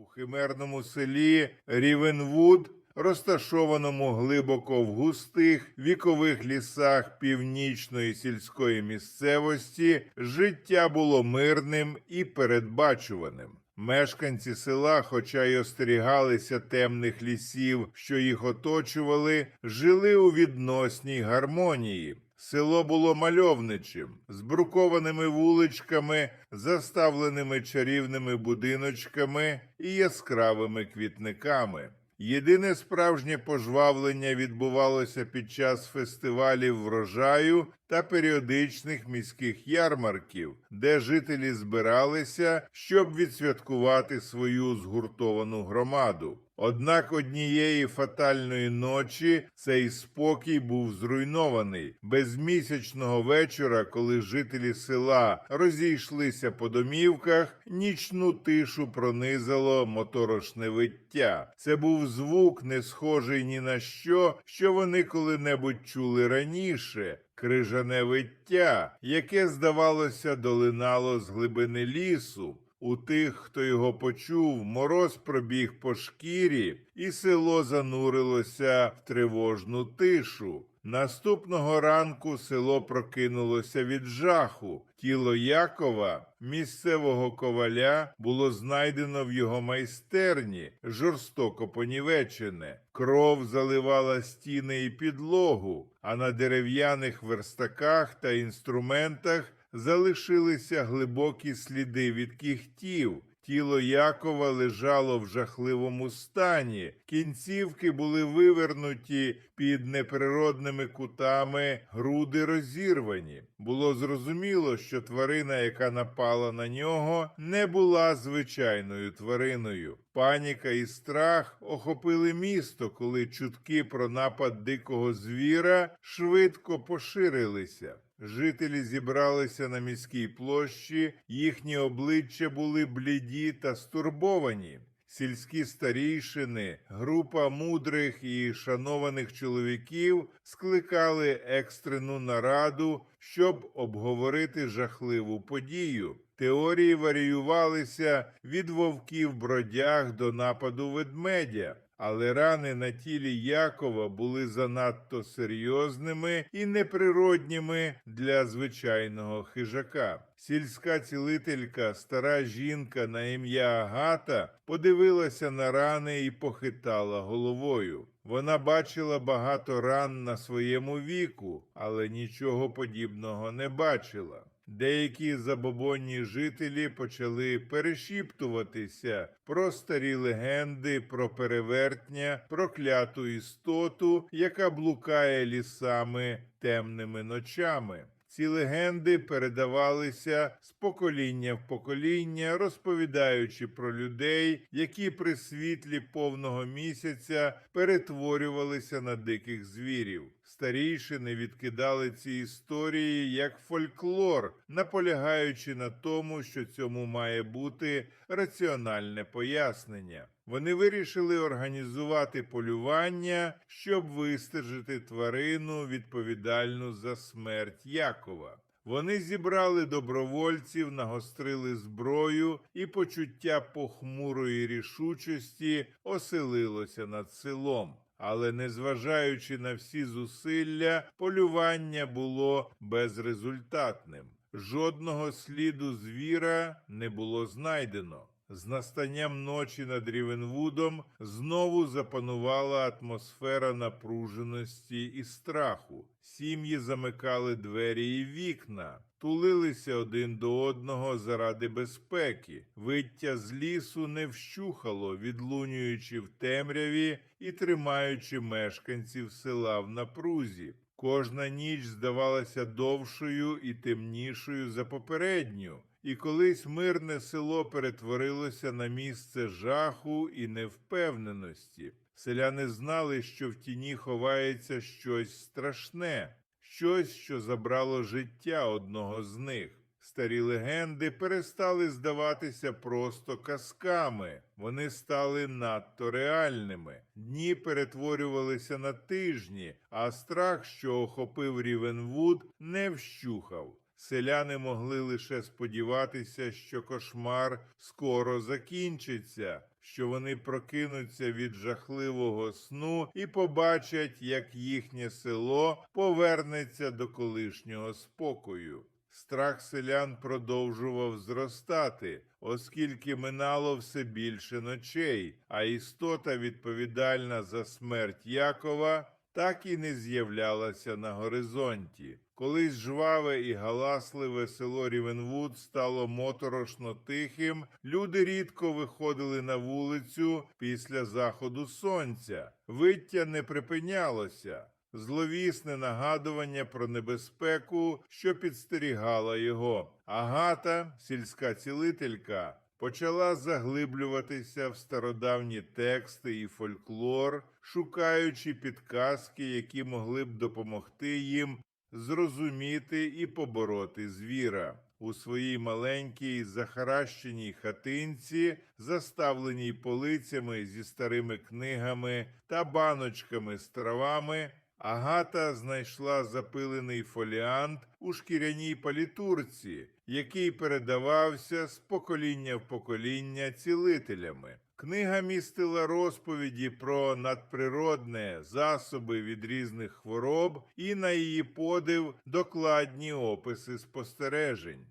У химерному селі Рівенвуд, розташованому глибоко в густих вікових лісах північної сільської місцевості, життя було мирним і передбачуваним. Мешканці села, хоча й остерігалися темних лісів, що їх оточували, жили у відносній гармонії. Село було мальовничим, з брукованими вуличками, заставленими чарівними будиночками і яскравими квітниками. Єдине справжнє пожвавлення відбувалося під час фестивалів врожаю та періодичних міських ярмарків, де жителі збиралися, щоб відсвяткувати свою згуртовану громаду. Однак однієї фатальної ночі цей спокій був зруйнований. Без місячного вечора, коли жителі села розійшлися по домівках, нічну тишу пронизало моторошне виття. Це був звук, не схожий ні на що, що вони коли-небудь чули раніше. Крижане виття, яке, здавалося, долинало з глибини лісу. У тих, хто його почув, мороз пробіг по шкірі, і село занурилося в тривожну тишу. Наступного ранку село прокинулося від жаху. Тіло Якова, місцевого коваля, було знайдено в його майстерні, жорстоко понівечене. Кров заливала стіни і підлогу, а на дерев'яних верстаках та інструментах залишилися глибокі сліди від кігтів. Тіло Якова лежало в жахливому стані. Кінцівки були вивернуті під неприродними кутами, груди розірвані. Було зрозуміло, що тварина, яка напала на нього, не була звичайною твариною. Паніка і страх охопили місто, коли чутки про напад дикого звіра швидко поширилися. Жителі зібралися на міській площі, їхні обличчя були бліді та стурбовані. Сільські старійшини, група мудрих і шанованих чоловіків скликали екстрену нараду, щоб обговорити жахливу подію. Теорії варіювалися від вовків бродяг до нападу ведмедя. Але рани на тілі Якова були занадто серйозними і неприродніми для звичайного хижака. Сільська цілителька, стара жінка на ім'я Агата, подивилася на рани і похитала головою. Вона бачила багато ран на своєму віку, але нічого подібного не бачила. Деякі забобонні жителі почали перешіптуватися про старі легенди, про перевертня, прокляту істоту, яка блукає лісами темними ночами. Ці легенди передавалися з покоління в покоління, розповідаючи про людей, які при світлі повного місяця перетворювалися на диких звірів. Старійшини відкидали ці історії як фольклор, наполягаючи на тому, що цьому має бути раціональне пояснення. Вони вирішили організувати полювання, щоб вистежити тварину, відповідальну за смерть Якова. Вони зібрали добровольців, нагострили зброю, і почуття похмурої рішучості оселилося над селом. Але незважаючи на всі зусилля, полювання було безрезультатним. Жодного сліду звіра не було знайдено. З настанням ночі над Рівенвудом знову запанувала атмосфера напруженості і страху. Сім'ї замикали двері і вікна, тулилися один до одного заради безпеки. Виття з лісу не вщухало, відлунюючи в темряві і тримаючи мешканців села в напрузі. Кожна ніч здавалася довшою і темнішою за попередню. І колись мирне село перетворилося на місце жаху і невпевненості. Селяни знали, що в тіні ховається щось страшне, щось, що забрало життя одного з них. Старі легенди перестали здаватися просто казками, вони стали надто реальними. Дні перетворювалися на тижні, а страх, що охопив Рівенвуд, не вщухав. Селяни могли лише сподіватися, що кошмар скоро закінчиться, що вони прокинуться від жахливого сну і побачать, як їхнє село повернеться до колишнього спокою. Страх селян продовжував зростати, оскільки минало все більше ночей, а істота, відповідальна за смерть Якова, так і не з'являлася на горизонті. Колись жваве і галасливе село Рівенвуд стало моторошно тихим, люди рідко виходили на вулицю після заходу сонця. Виття не припинялося. Зловісне нагадування про небезпеку, що підстерігала його. Агата, сільська цілителька, почала заглиблюватися в стародавні тексти і фольклор, шукаючи підказки, які могли б допомогти їм зрозуміти і побороти звіра. У своїй маленькій захаращеній хатинці, заставленій полицями зі старими книгами та баночками з травами, Агата знайшла запилений фоліант у шкіряній палітурці, який передавався з покоління в покоління цілителями. Книга містила розповіді про надприродне засоби від різних хвороб і на її подив докладні описи спостережень.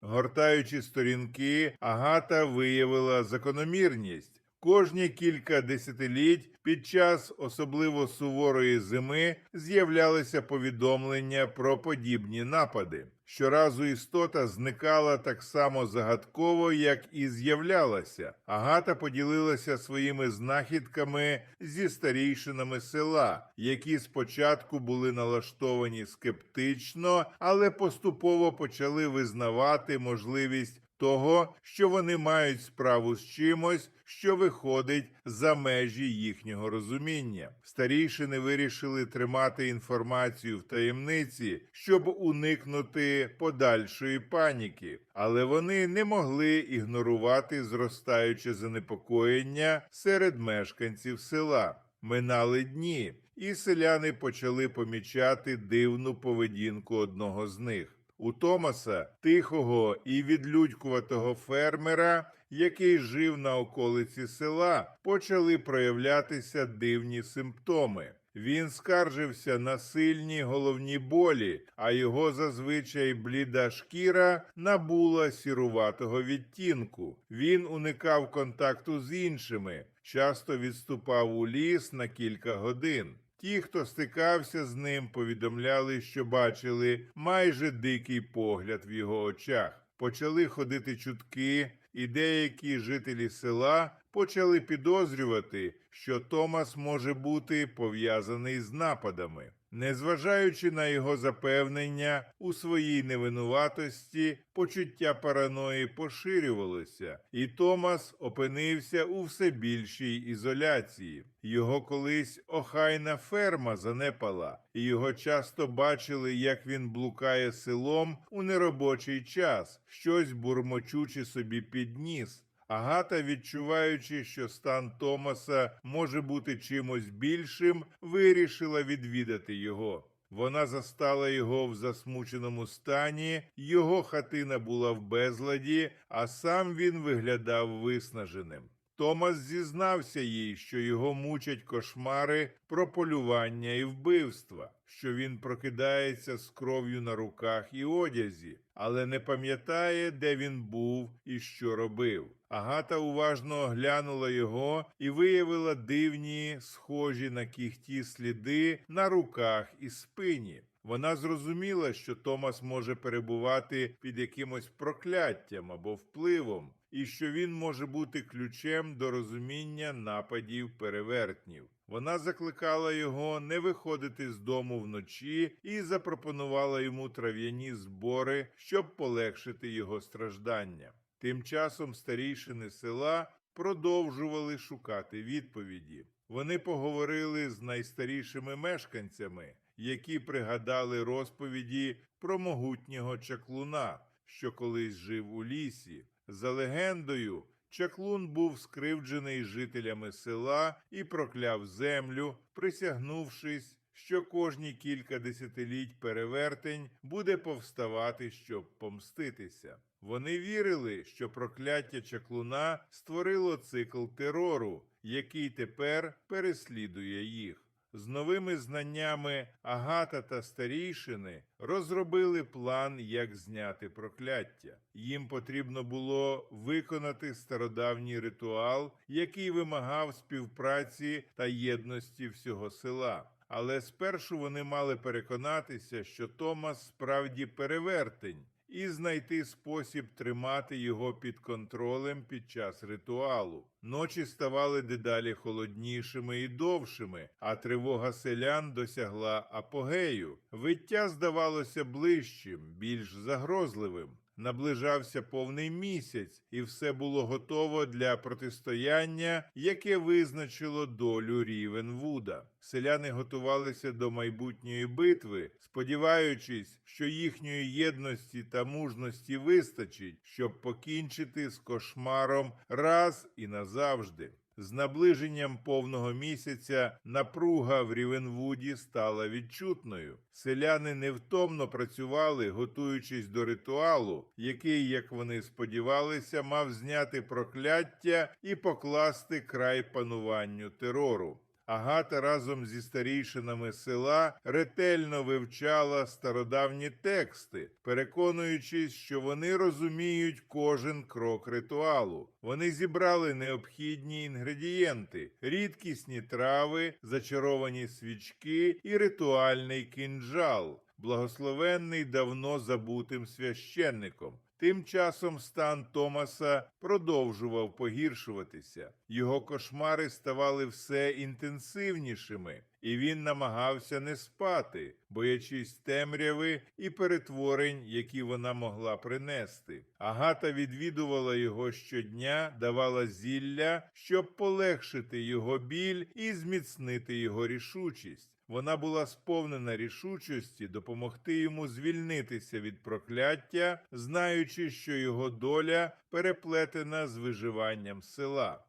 Гортаючи сторінки, Агата виявила закономірність. Кожні кілька десятиліть під час особливо суворої зими з'являлися повідомлення про подібні напади. Щоразу істота зникала так само загадково, як і з'являлася. Агата поділилася своїми знахідками зі старійшинами села, які спочатку були налаштовані скептично, але поступово почали визнавати можливість того, що вони мають справу з чимось, що виходить за межі їхнього розуміння. Старішини вирішили тримати інформацію в таємниці, щоб уникнути подальшої паніки, але вони не могли ігнорувати зростаюче занепокоєння серед мешканців села. Минали дні, і селяни почали помічати дивну поведінку одного з них. У Томаса, тихого і відлюдькуватого фермера, який жив на околиці села, почали проявлятися дивні симптоми. Він скаржився на сильні головні болі, а його зазвичай бліда шкіра набула сіруватого відтінку. Він уникав контакту з іншими, часто відступав у ліс на кілька годин. Ті, хто стикався з ним, повідомляли, що бачили майже дикий погляд в його очах. Почали ходити чутки, і деякі жителі села почали підозрювати, що Томас може бути пов'язаний з нападами. Незважаючи на його запевнення у своїй невинуватості, почуття параної поширювалося, і Томас опинився у все більшій ізоляції. Його колись охайна ферма занепала, і його часто бачили, як він блукає селом у неробочий час, щось бурмочучи собі під ніс. Агата, відчуваючи, що стан Томаса може бути чимось більшим, вирішила відвідати його. Вона застала його в засмученому стані, його хатина була в безладі, а сам він виглядав виснаженим. Томас зізнався їй, що його мучать кошмари про полювання і вбивства, що він прокидається з кров'ю на руках і одязі, але не пам'ятає, де він був і що робив. Агата уважно оглянула його і виявила дивні, схожі на кіхті сліди на руках і спині. Вона зрозуміла, що Томас може перебувати під якимось прокляттям або впливом, і що він може бути ключем до розуміння нападів перевертнів. Вона закликала його не виходити з дому вночі і запропонувала йому трав'яні збори, щоб полегшити його страждання. Тим часом старійшини села продовжували шукати відповіді. Вони поговорили з найстарішими мешканцями, які пригадали розповіді про могутнього чаклуна, що колись жив у лісі. За легендою, чаклун був скривджений жителями села і прокляв землю, присягнувшись, що кожні кілька десятиліть перевертень буде повставати, щоб помститися. Вони вірили, що прокляття чаклуна створило цикл терору, який тепер переслідує їх. З новими знаннями Агата та старійшини розробили план, як зняти прокляття. Їм потрібно було виконати стародавній ритуал, який вимагав співпраці та єдності всього села. Але спершу вони мали переконатися, що Томас справді перевертень, і знайти спосіб тримати його під контролем під час ритуалу. Ночі ставали дедалі холоднішими і довшими, а тривога селян досягла апогею. Виття здавалося ближчим, більш загрозливим. Наближався повний місяць, і все було готово для протистояння, яке визначило долю Рівенвуда. Селяни готувалися до майбутньої битви, сподіваючись, що їхньої єдності та мужності вистачить, щоб покінчити з кошмаром раз і назавжди. З наближенням повного місяця напруга в Рівенвуді стала відчутною. Селяни невтомно працювали, готуючись до ритуалу, який, як вони сподівалися, мав зняти прокляття і покласти край пануванню терору. Агата разом зі старійшинами села ретельно вивчала стародавні тексти, переконуючись, що вони розуміють кожен крок ритуалу. Вони зібрали необхідні інгредієнти: рідкісні трави, зачаровані свічки і ритуальний кинджал, благословенний давно забутим священником. Тим часом стан Томаса продовжував погіршуватися. Його кошмари ставали все інтенсивнішими, і він намагався не спати, боячись темряви і перетворень, які вона могла принести. Агата відвідувала його щодня, давала зілля, щоб полегшити його біль і зміцнити його рішучість. Вона була сповнена рішучості допомогти йому звільнитися від прокляття, знаючи, що його доля переплетена з виживанням села.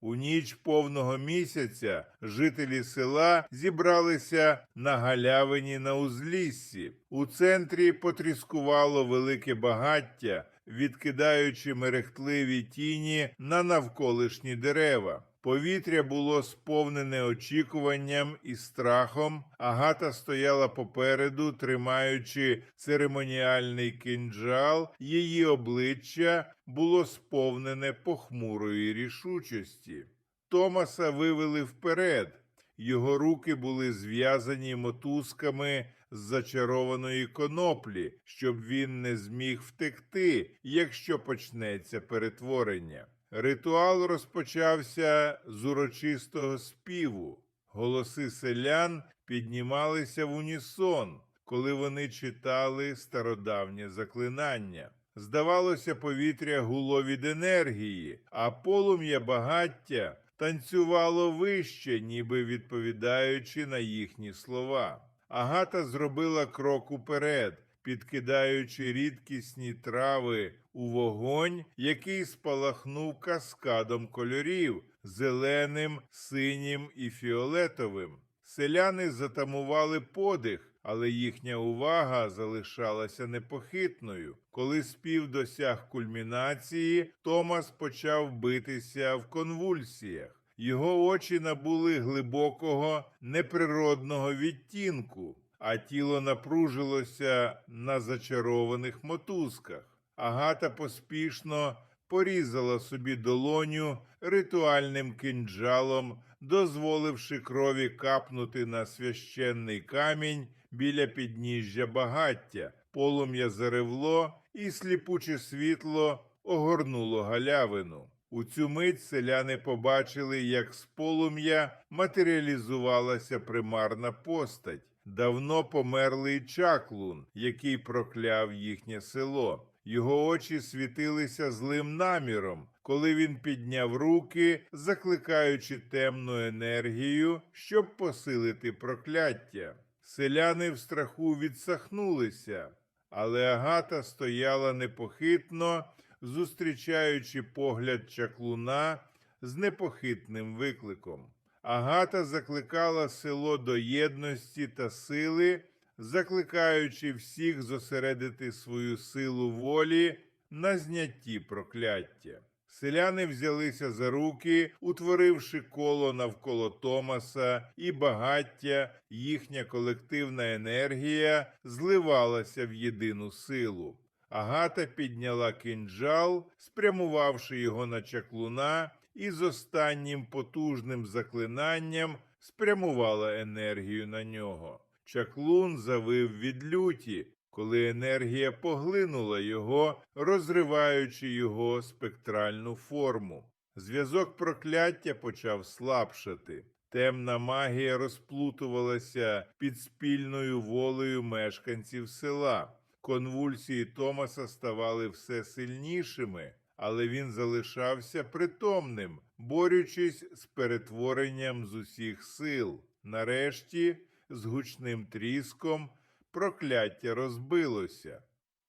У ніч повного місяця жителі села зібралися на галявині на узліссі. У центрі потріскувало велике багаття, відкидаючи мерехтливі тіні на навколишні дерева. Повітря було сповнене очікуванням і страхом. Агата стояла попереду, тримаючи церемоніальний кинджал. Її обличчя було сповнене похмурої рішучості. Томаса вивели вперед. Його руки були зв'язані мотузками з зачарованої коноплі, щоб він не зміг втекти, якщо почнеться перетворення. Ритуал розпочався з урочистого співу. Голоси селян піднімалися в унісон, коли вони читали стародавнє заклинання. Здавалося, повітря гуло від енергії, а полум'я багаття танцювало вище, ніби відповідаючи на їхні слова. Агата зробила крок уперед, підкидаючи рідкісні трави у вогонь, який спалахнув каскадом кольорів зеленим, синім і фіолетовим. Селяни затамували подих, але їхня увага залишалася непохитною. Коли спів досяг кульмінації, Томас почав битися в конвульсіях. Його очі набули глибокого неприродного відтінку, а тіло напружилося на зачарованих мотузках. Агата поспішно порізала собі долоню ритуальним кинджалом, дозволивши крові капнути на священний камінь біля підніжжя багаття. Полум'я заревло, і сліпуче світло огорнуло галявину. У цю мить селяни побачили, як з полум'я матеріалізувалася примарна постать. Давно померлий чаклун, який прокляв їхнє село. Його очі світилися злим наміром, коли він підняв руки, закликаючи темну енергію, щоб посилити прокляття. Селяни в страху відсахнулися, але Агата стояла непохитно, зустрічаючи погляд чаклуна з непохитним викликом. Агата закликала село до єдності та сили, закликаючи всіх зосередити свою силу волі на знятті прокляття. Селяни взялися за руки, утворивши коло навколо Томаса і багаття, їхня колективна енергія зливалася в єдину силу. Агата підняла кинджал, спрямувавши його на чаклуна, і з останнім потужним заклинанням спрямувала енергію на нього. Чаклун завив від люті, коли енергія поглинула його, розриваючи його спектральну форму. Зв'язок прокляття почав слабшати. Темна магія розплутувалася під спільною волею мешканців села. Конвульсії Томаса ставали все сильнішими, але він залишався притомним, борючись з перетворенням з усіх сил. Нарешті, з гучним тріском, прокляття розбилося.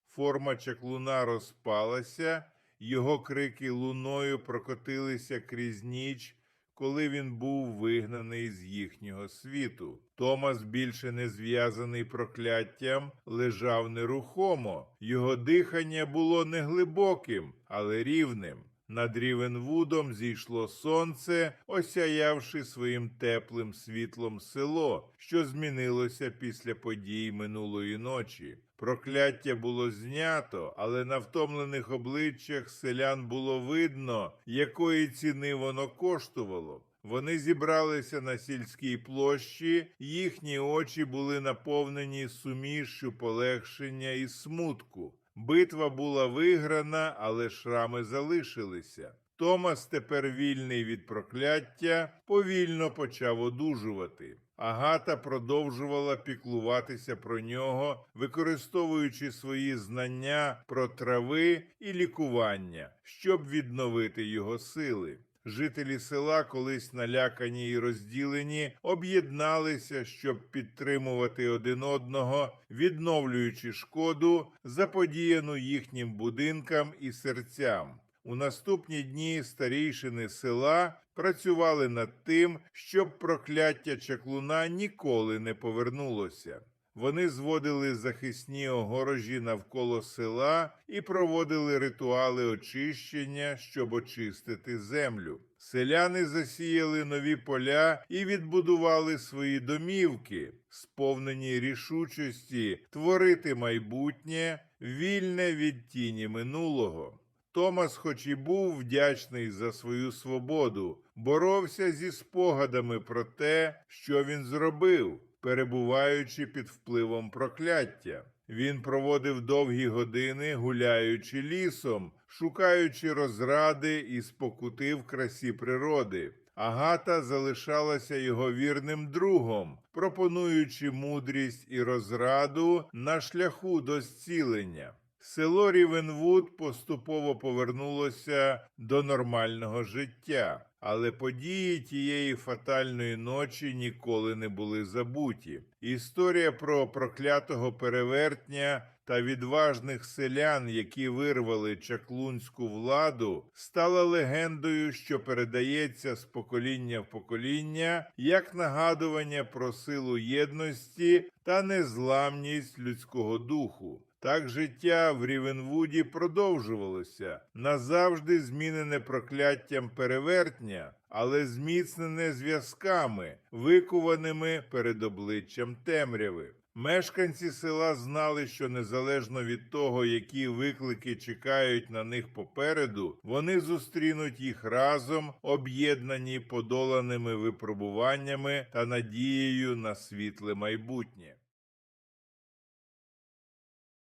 Форма чаклуна розпалася, його крики луною прокотилися крізь ніч, коли він був вигнаний з їхнього світу. Томас, більше не зв'язаний прокляттям, лежав нерухомо. Його дихання було не глибоким, але рівним. Над Рівенвудом зійшло сонце, осяявши своїм теплим світлом село, що змінилося після подій минулої ночі. Прокляття було знято, але на втомлених обличчях селян було видно, якої ціни воно коштувало. Вони зібралися на сільській площі, їхні очі були наповнені сумішшю полегшення і смутку. Битва була виграна, але шрами залишилися. Томас, тепер вільний від прокляття, повільно почав одужувати. Агата продовжувала піклуватися про нього, використовуючи свої знання про трави і лікування, щоб відновити його сили. Жителі села, колись налякані і розділені, об'єдналися, щоб підтримувати один одного, відновлюючи шкоду, заподіяну їхнім будинкам і серцям. У наступні дні старійшини села працювали над тим, щоб прокляття чаклуна ніколи не повернулося. Вони зводили захисні огорожі навколо села і проводили ритуали очищення, щоб очистити землю. Селяни засіяли нові поля і відбудували свої домівки, сповнені рішучості творити майбутнє, вільне від тіні минулого. Томас, хоч і був вдячний за свою свободу, боровся зі спогадами про те, що він зробив, перебуваючи під впливом прокляття. Він проводив довгі години, гуляючи лісом, шукаючи розради і спокути в красі природи. Агата залишалася його вірним другом, пропонуючи мудрість і розраду на шляху до зцілення. Село Рівенвуд поступово повернулося до нормального життя, але події тієї фатальної ночі ніколи не були забуті. Історія про проклятого перевертня та відважних селян, які вирвали чаклунську владу, стала легендою, що передається з покоління в покоління як нагадування про силу єдності та незламність людського духу. Так життя в Рівенвуді продовжувалося, назавжди змінене прокляттям перевертня, але зміцнене зв'язками, викуваними перед обличчям темряви. Мешканці села знали, що незалежно від того, які виклики чекають на них попереду, вони зустрінуть їх разом, об'єднані подоланими випробуваннями та надією на світле майбутнє.